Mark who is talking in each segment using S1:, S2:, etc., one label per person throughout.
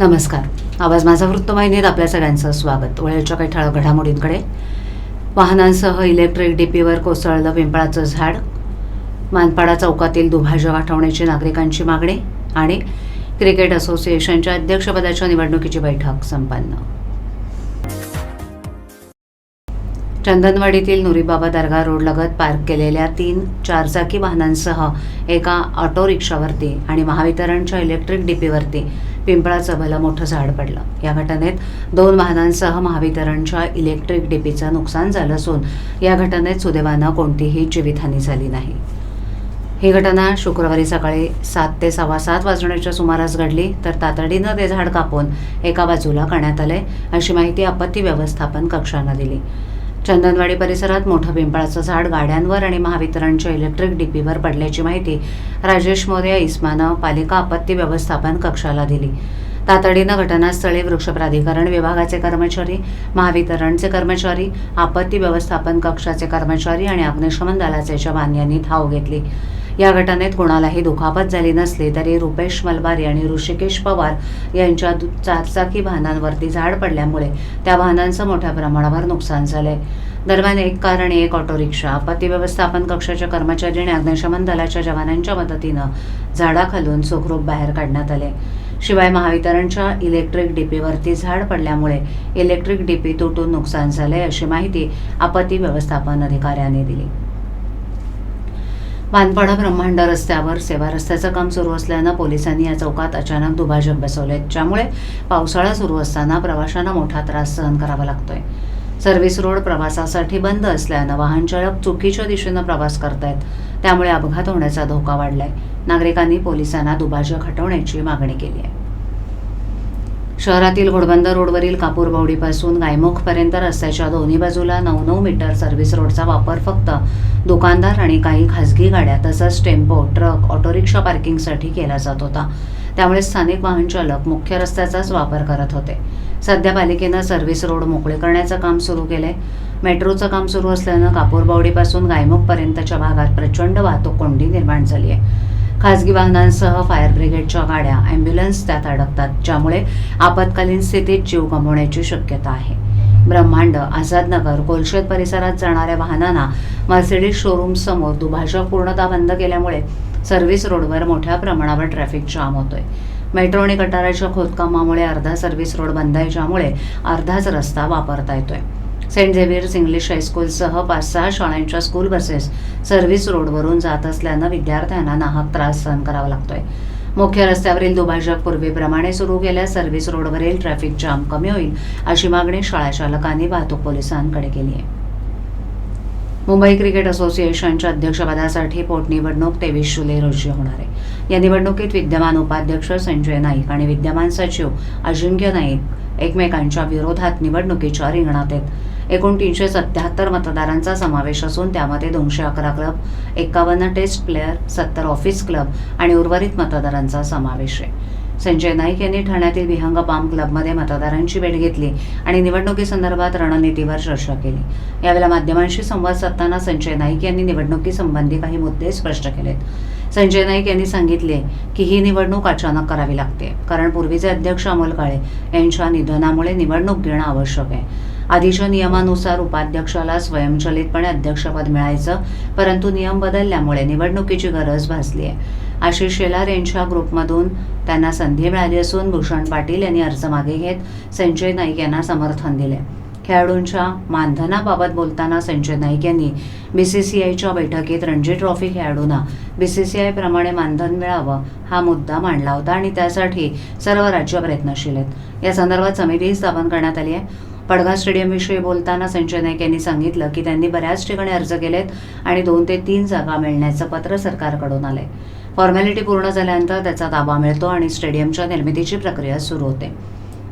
S1: नमस्कार. आवाज माझा वृत्तवाहिनीत आपल्या सगळ्यांचं स्वागत. वेळेच्या काही ठळक घडामोडींकडे. वाहनांसह इलेक्ट्रिक डीपीवर कोसळलं पिंपळाचं झाड. मानपाडा चौकातील दुभाजक गाठवण्याची नागरिकांची मागणी आणि क्रिकेट असोसिएशनच्या अध्यक्षपदाच्या निवडणुकीची बैठक संपन्न. चंदनवाडीतील नुरीबाबा दर्गा रोडलगत पार्क केलेल्या तीन चारचाकी वाहनांसह एका ऑटो रिक्षावरती आणि महावितरणच्या इलेक्ट्रिक डीपीवरती पिंपळाचं भलं मोठं झाड पडलं. या घटनेत दोन वाहनांसह महावितरणच्या इलेक्ट्रिक डीपीचं नुकसान झालं असून या घटनेत सुदैवानं कोणतीही जीवितहानी झाली नाही. ही घटना शुक्रवारी सकाळी सात ते सव्वा सात वाजण्याच्या सुमारास घडली तर तातडीनं ते झाड कापून एका बाजूला करण्यात आले अशी माहिती आपत्ती व्यवस्थापन कक्षानं दिली. चंदनवाडी परिसरात मोठं पिंपळाचं झाड गाड्यांवर आणि महावितरणच्या इलेक्ट्रिक डीपीवर पडल्याची माहिती राजेश मोरे इस्मानं पालिका आपत्ती व्यवस्थापन कक्षाला दिली. तातडीनं घटनास्थळी वृक्ष प्राधिकरण विभागाचे कर्मचारी महावितरणचे कर्मचारी आपत्ती व्यवस्थापन कक्षाचे कर्मचारी आणि अग्निशमन दलाचे जवान यांनी धाव घेतली. या घटनेत कोणालाही दुखापत झाली नसली तरी रुपेश मलबारी आणि ऋषिकेश पवार यांच्या दु- चारचाकी वाहनांवरती झाड पडल्यामुळे त्या वाहनांचं मोठ्या प्रमाणावर नुकसान झालंय. दरम्यान एक कार आणि एक ऑटो रिक्षा आपत्ती व्यवस्थापन कक्षाच्या कर्मचारी आणि अग्निशमन दलाच्या जवानांच्या मदतीनं झाडाखालून सुखरूप बाहेर काढण्यात आले. शिवाय महावितरणच्या इलेक्ट्रिक डीपीवरती झाड पडल्यामुळे इलेक्ट्रिक डीपी तुटून नुकसान झाले अशी माहिती आपत्ती व्यवस्थापन अधिकाऱ्यांनी दिली. मानपाडा ब्रह्मांड रस्त्यावर सेवा रस्त्याचं काम सुरू असल्यानं पोलिसांनी या चौकात अचानक दुभाजक बसवले ज्यामुळे पावसाळा सुरू असताना प्रवाशांना मोठा त्रास सहन करावा लागतोय. सर्व्हिस रोड प्रवासासाठी बंद असल्यानं वाहन चालक चुकीच्या दिशेनं प्रवास करतायत. त्यामुळे अपघात होण्याचा धोका वाढलाय. नागरिकांनी पोलिसांना दुभाजक हटवण्याची मागणी केली आहे. शहरातील घोडबंदर रोडवरील कापूरबावडीपासून गायमुखपर्यंत रस्त्याच्या दोन्ही बाजूला नऊ नऊ मीटर सर्व्हिस रोडचा वापर फक्त दुकानदार आणि काही खासगी गाड्या तसंच टेम्पो ट्रक ऑटोरिक्षा पार्किंगसाठी केला जात होता. त्यामुळे स्थानिक वाहन चालक मुख्य रस्त्याचाच वापर करत होते. सध्या पालिकेनं सर्व्हिस रोड मोकळे करण्याचं काम सुरू केलंय. मेट्रोचं काम सुरू असल्यानं कापूरबावडीपासून गायमुखपर्यंतच्या भागात प्रचंड वाहतूक कोंडी निर्माण झाली आहे. खासगी वाहनांसह फायर ब्रिगेडच्या गाड्या ॲम्ब्युलन्स त्यात अडकतात ज्यामुळे आपत्कालीन स्थितीत जीव गमावण्याची शक्यता आहे. ब्रह्मांड आझादनगर कोलशेत परिसरात जाणाऱ्या वाहनांना मर्सिडीज शोरूम समोर दुभाजक पूर्णतः बंद केल्यामुळे सर्व्हिस रोडवर मोठ्या प्रमाणावर ट्रॅफिक जाम होतोय. मेट्रो आणि गटाराच्या खोदकामामुळे अर्धा सर्व्हिस रोड बंद आहे ज्यामुळे अर्धाच रस्ता वापरता येतोय. सेंट झेवियर्स इंग्लिश हायस्कूलसह पाच सहा शाळांच्या स्कूल बसेस सर्व्हिस रोडवरून जात असल्यानं विद्यार्थ्यांना नाहक त्रास सहन करावा लागतोय. मुख्य रस्त्यावरील दुभाजक पूर्वीप्रमाणे सुरू केल्यास सर्व्हिस रोडवरील ट्रॅफिक जाम कमी होईल अशी मागणी शाळा चालकांनी वाहतूक पोलिसांकडे केली आहे. मुंबई क्रिकेट असोसिएशनच्या अध्यक्षपदासाठी पोटनिवडणूक तेवीस जुलै रोजी होणार आहे. या निवडणुकीत विद्यमान उपाध्यक्ष संजय नाईक आणि विद्यमान सचिव अजिंक्य नाईक एकमेकांच्या विरोधात निवडणुकीच्या रिंगणात आहेत. एकूण तीनशे सत्याहत्तर मतदारांचा समावेश असून त्यामध्ये दोनशे अकरा क्लब एकावन्न टेस्ट प्लेअर सत्तर ऑफिस क्लब आणि उर्वरित मतदारांचा समावेश आहे. संजय नाईक यांनी ठाण्यातील विहंग पाम क्लबमध्ये मतदारांची भेट घेतली आणि निवडणुकीसंदर्भात रणनीतीवर चर्चा केली. यावेळेला माध्यमांशी संवाद साधताना संजय नाईक यांनी निवडणुकीसंबंधी काही मुद्दे स्पष्ट केलेत. संजय नाईक यांनी सांगितले की ही निवडणूक अचानक करावी लागते कारण पूर्वीचे अध्यक्ष अमोल काळे यांच्या निधनामुळे निवडणूक घेणं आवश्यक आहे. आधीच्या नियमानुसार उपाध्यक्षाला स्वयंचलितपणे अध्यक्षपद मिळायचं परंतु नियम बदलल्यामुळे निवडणुकीची गरज भासली आहे आशिष शेलार यांच्या ग्रुपमधून त्यांना संधी मिळाली असून भूषण पाटील यांनी अर्ज मागे घेत संजय नाईक यांना समर्थन दिले. खेळाडूंच्या मानधनाबाबत बोलताना संजय नाईक यांनी बी सी सी आयच्या बैठकीत रणजी ट्रॉफी खेळाडूंना बी सी सी प्रमाणे मानधन मिळावं हा मुद्दा मांडला होता आणि त्यासाठी सर्व राज्य प्रयत्नशील आहेत. या संदर्भात समितीही स्थापन करण्यात आली आहे. पडघा स्टेडियमविषयी बोलताना संजय नाईक यांनी सांगितलं की त्यांनी बऱ्याच ठिकाणी अर्ज केलेत आणि दोन ते तीन जागा मिळण्याचं पत्र सरकारकडून आलंय. फॉर्मॅलिटी पूर्ण झाल्यानंतर त्याचा ताबा मिळतो आणि स्टेडियमच्या निर्मितीची प्रक्रिया सुरू होते.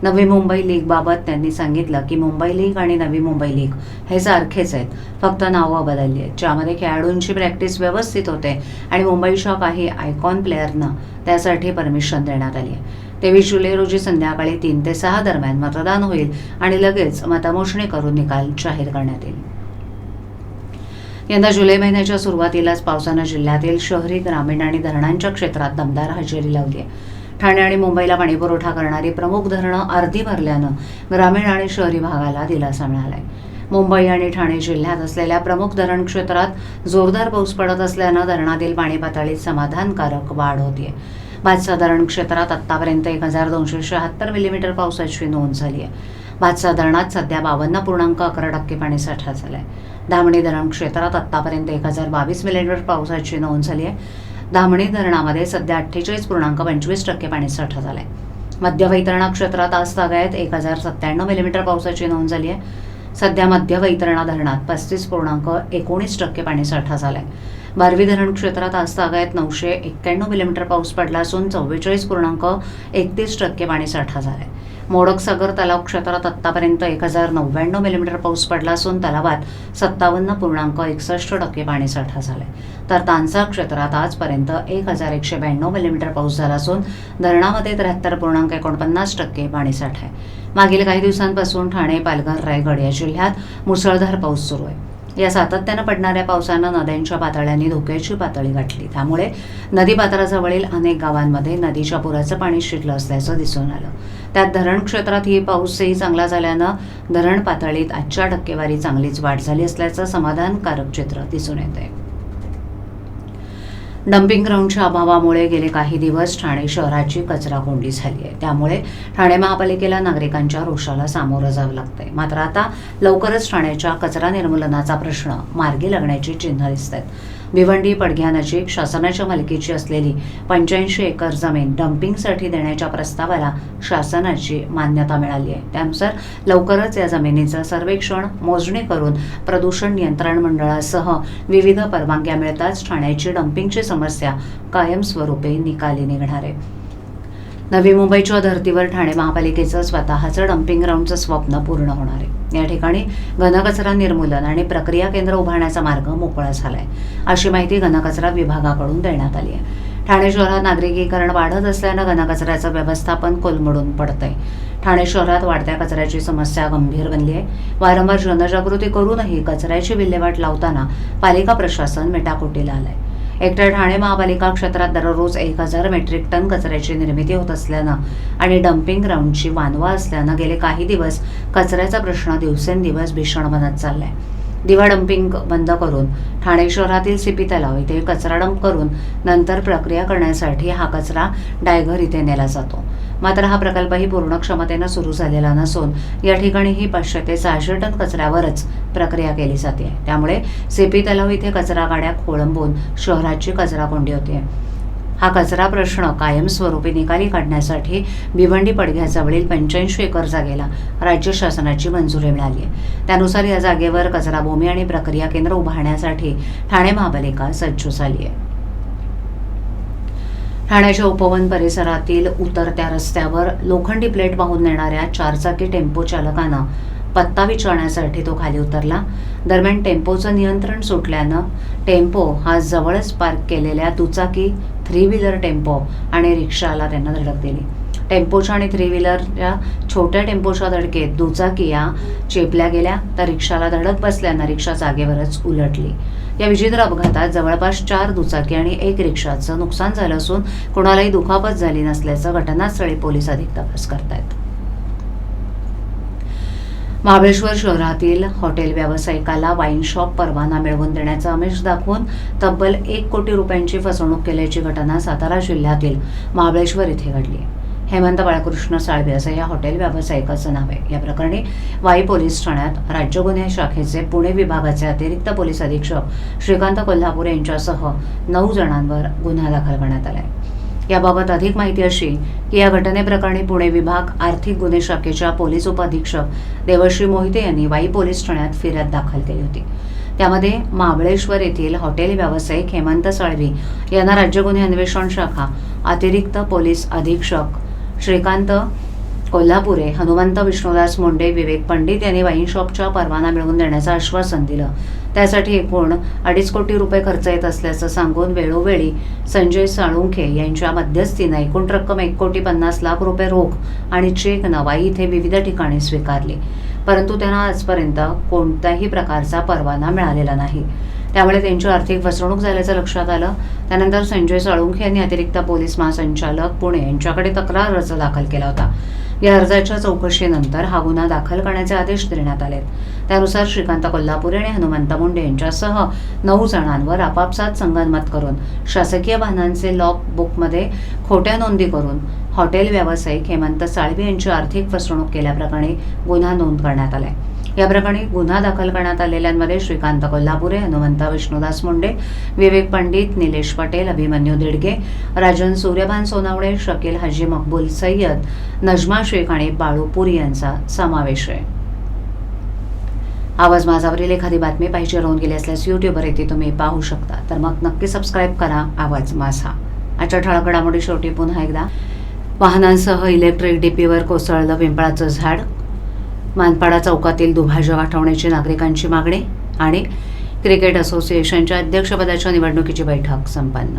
S1: नवी मुंबई लीगबाबत त्यांनी सांगितलं की मुंबई लीग आणि नवी मुंबई लीग हे सारखेच आहेत फक्त नावं बदलली आहेत ज्यामध्ये खेळाडूंची प्रॅक्टिस व्यवस्थित होते आणि मुंबईच्या काही आयकॉन प्लेअरना त्यासाठी परमिशन देण्यात आली आहे. तेवीस जुलै रोजी संध्याकाळी तीन ते सहा दरम्यान मतदान होईल आणि लगेच मतमोजणी करून निकाल जाहीर करण्यात येईल. यंदा जुलै महिन्याच्या सुरुवातीलाच पावसानं जिल्ह्यातील शहरी ग्रामीण आणि धरणांच्या क्षेत्रात दमदार हजेरी लावली आहे. ठाणे आणि मुंबईला पाणीपुरवठा करणारी प्रमुख धरणं अर्धी भरल्यानं ग्रामीण आणि शहरी भागाला दिलासा मिळालाय. मुंबई आणि ठाणे जिल्ह्यात असलेल्या प्रमुख धरण क्षेत्रात जोरदार पाऊस पडत असल्यानं धरणातील पाणी पातळीत समाधानकारक वाढ होतीये. भातसा धरण क्षेत्रात आत्तापर्यंत एक हजार दोनशे शहात्तर मिलीमीटर पावसाची नोंद झाली आहे. भातसा धरणात सध्या बावन्न पूर्णांक अकरा टक्के पाणीसाठा आहे धामणी धरण क्षेत्रात आत्तापर्यंत एक हजार बावीस मिलीमीटर पावसाची नोंद झाली आहे. धामणी धरणामध्ये सध्या अठ्ठेचाळीस पूर्णांक पंचवीस टक्के पाणीसाठा आहे मध्य वैतरणा क्षेत्रात आज तागायत एक हजार सत्त्याण्णव मिलीमीटर पावसाची नोंद झाली आहे. सध्या मध्य वैतरणा धरणात पस्तीस पूर्णांक एकोणीस टक्के पाणीसाठा आहे बारवी धरण क्षेत्रात आज तागायत नऊशे एक्क्याण्णव मिलीमीटर पाऊस पडला असून चव्वेचाळीस पूर्णांक एकतीस टक्के पाणीसाठा झाला आहे मोडकसागर तलाव क्षेत्रात आत्तापर्यंत एक हजार नव्याण्णव मिलीमीटर पाऊस पडला असून तलावात सत्तावन्न पूर्णांक एकसष्ट टक्के पाणीसाठा झालाय. तर तानसा क्षेत्रात आजपर्यंत एक हजार एकशे ब्याण्णव मिलीमीटर पाऊस झाला असून धरणामध्ये त्र्याहत्तर पूर्णांक एकोणपन्नास टक्के पाणीसाठा आहे. मागील काही दिवसांपासून ठाणे पालघर रायगड या जिल्ह्यात मुसळधार पाऊस सुरू आहे. या सातत्यानं पडणाऱ्या पावसानं नद्यांच्या पातळ्यांनी धोक्याची पातळी गाठली. त्यामुळे नदी पात्राजवळील अनेक गावांमध्ये नदीच्या पुराचं पाणी शिरलं असल्याचं दिसून आलं. त्यात धरण क्षेत्रातही पाऊसही चांगला झाल्यानं धरण पातळीत आजच्या टक्केवारी चांगलीच वाढ झाली असल्याचं समाधानकारक चित्र दिसून येत आहे डम्पिंग ग्राउंडच्या अभावामुळे गेले काही दिवस ठाणे शहराची कचरा कोंडी झाली आहे. त्यामुळे ठाणे महापालिकेला नागरिकांच्या रोषाला सामोरं जावं लागतंय. मात्र आता लवकरच ठाण्याच्या कचरा निर्मूलनाचा प्रश्न मार्गी लागण्याची चिन्ह दिसत आहेत. भिवंडी पडघ्यानजीक शासनाच्या मालकीची असलेली पंच्याऐंशी एकर जमीन डम्पिंगसाठी देण्याच्या प्रस्तावाला शासनाची मान्यता मिळाली आहे. त्यानुसार लवकरच या जमिनीचं सर्वेक्षण मोजणी करून प्रदूषण नियंत्रण मंडळासह विविध परवानग्या मिळताच ठाण्याची डम्पिंगची समस्या कायमस्वरूपी निकाली निघणार आहे. नवी मुंबईच्या धर्तीवर ठाणे महापालिकेचं स्वतःचं डम्पिंग ग्राउंडचं स्वप्न पूर्ण होणार आहे. या ठिकाणी घनकचरा निर्मूलन आणि प्रक्रिया केंद्र उभारण्याचा मार्ग मोकळा झालाय. अशी माहिती घनकचरा विभागाकडून देण्यात आली आहे. ठाणे शहरात नागरिकीकरण वाढत असल्यानं घनकचऱ्याचं व्यवस्थापन कोलमडून पडतंय. ठाणे शहरात वाढत्या कचऱ्याची समस्या गंभीर बनली आहे. वारंवार जनजागृती करूनही कचऱ्याची विल्हेवाट लावताना पालिका प्रशासन मेटाकुटीला आलंय. एकट्या ठाणे महापालिका क्षेत्रात दररोज एक हजार मेट्रिक टन कचऱ्याची निर्मिती होत असल्यानं आणि डम्पिंग ग्राउंडची वानवा असल्यानं गेले काही दिवस कचऱ्याचा प्रश्न दिवसेंदिवस भीषण बनत चाललाय. दिवा डम्पिंग बंद करून ठाणे शहरातील सिपी तलाव इथे कचरा डंप करून नंतर प्रक्रिया करण्यासाठी हा कचरा डायघर इथे नेला जातो. मात्र हा प्रकल्पही पूर्ण क्षमतेनं सुरू झालेला नसून या ठिकाणीही पाचशे ते सहाशे टन कचऱ्यावरच प्रक्रिया केली जाते. त्यामुळे सेपी तलाव इथे कचरा गाड्या खोळंबून शहराची कचरा कोंडी होते. हा कचरा प्रश्न कायमस्वरूपी निकाली काढण्यासाठी भिवंडी पडघ्याजवळील पंच्याऐंशी एकर जागेला राज्य शासनाची मंजुरी मिळाली. आहे त्यानुसार या जागेवर कचराभूमी आणि प्रक्रिया केंद्र उभारण्यासाठी ठाणे महापालिका सज्ज झाली आहे. ठाण्याच्या उपवन परिसरातील उतरत्या रस्त्यावर लोखंडी प्लेट वाहून नेणाऱ्या चारचाकी टेम्पो चालकानं पत्ता विचारण्यासाठी तो खाली उतरला. दरम्यान टेम्पोचं नियंत्रण सुटल्यानं टेम्पो हा जवळच पार्क केलेल्या दुचाकी थ्री व्हीलर टेम्पो आणि रिक्षाला त्यांना धडक दिली. टेम्पोच्या आणि थ्री व्हीलरच्या छोट्या टेम्पोच्या धडकेत दुचाकी या चेपल्या गेल्या तर रिक्षाला धडक बसल्यानं रिक्षा जागेवरच उलटली. या विचित्र अपघातात जवळपास चार दुचाकी आणि एक रिक्षाचं नुकसान झालं असून कोणालाही दुखापत झाली नसल्याचं घटनास्थळी पोलीस अधिक तपास करतायत. महाबळेश्वर शहरातील हॉटेल व्यावसायिकाला वाईन शॉप परवाना मिळवून देण्याचं आमिष दाखवून तब्बल एक कोटी रुपयांची फसवणूक केल्याची घटना सातारा जिल्ह्यातील महाबळेश्वर इथे घडली. आहे हेमंत बाळकृष्ण साळवे असं या हॉटेल व्यावसायिकाचं नाव आहे. या प्रकरणी वाई पोलीस ठाण्यात राज्य गुन्हे शाखेचे पुणे विभागाचे अतिरिक्त पोलीस अधीक्षक श्रीकांत कोल्हापूर यांच्यासह नऊ जणांवर गुन्हा दाखल करण्यात आलाय. याबाबत अधिक माहिती अशी की या घटनेप्रकरणी पुणे विभाग आर्थिक गुन्हे शाखेच्या पोलीस उपअधीक्षक देवश्री मोहिते यांनी वाई पोलीस ठाण्यात फिर्याद दाखल केली होती. त्यामध्ये महाबळेश्वर येथील हॉटेल व्यावसायिक हेमंत साळवी यांना राज्य गुन्हे अन्वेषण शाखा अतिरिक्त पोलीस अधीक्षक श्रीकांत कोल्हापुरे हनुमंत विष्णुदास मुंडे विवेक पंडित यांनी वाईन शॉपच्या परवाना मिळवून देण्याचं आश्वासन दिलं. त्यासाठी एकूण अडीच कोटी रुपये खर्च येत असल्याचं सांगून वेळोवेळी संजय साळुंखे यांच्या मध्यस्थीनं एकूण रक्कम एक कोटी पन्नास लाख रुपये रोख आणि चेक नवाई इथे विविध ठिकाणी स्वीकारली. परंतु त्यांना आजपर्यंत कोणत्याही प्रकारचा परवाना मिळालेला नाही. त्यामुळे त्यांची आर्थिक फसवणूक झाल्याचं लक्षात आलं. त्यानंतर संजय साळुंखे यांनी अतिरिक्त पोलीस महासंचालक पुणे यांच्याकडे तक्रार अर्ज दाखल केला होता. या अर्जाच्या चौकशीनंतर हा गुन्हा दाखल करण्याचे आदेश देण्यात आले त्यानुसार श्रीकांत कोल्हापुरे आणि हनुमंत मुंडे यांच्यासह नऊ जणांवर आपापसात संगनमत करून शासकीय वाहनांचे लॉक बुकमध्ये खोट्या नोंदी करून हॉटेल व्यावसायिक हेमंत साळवी यांची आर्थिक फसवणूक केल्याप्रकरणी गुन्हा नोंद करण्यात आला आहे या प्रकरणी गुन्हा दाखल करण्यात आलेल्यांमध्ये श्रीकांत कोल्हापुरे हनुमंत विष्णुदास मुंडे विवेक पंडित निलेश पटेल अभिमन्यू दिडगे राजन सूर्यभान सोनावणे शकील हाजी मकबूल सय्यद नजमा शेख आणि बाळूपुरी यांचा समावेश आहे. आवाज माझावरील एखादी बातमी पाहिजे राहून गेली असल्यास यूट्यूबवर येते तुम्ही पाहू शकता. तर मग नक्की सबस्क्राईब करा आवाज माझा. आजच्या ठळक घडामोडी शेवटी पुन्हा एकदा. वाहनांसह इलेक्ट्रिक डीपीवर कोसळलं पिंपळाचं झाड. मानपाडा चौकातील दुभाजक आठवण्याची नागरिकांची मागणी आणि क्रिकेट असोसिएशनच्या अध्यक्षपदाच्या निवडणुकीची बैठक संपन्न.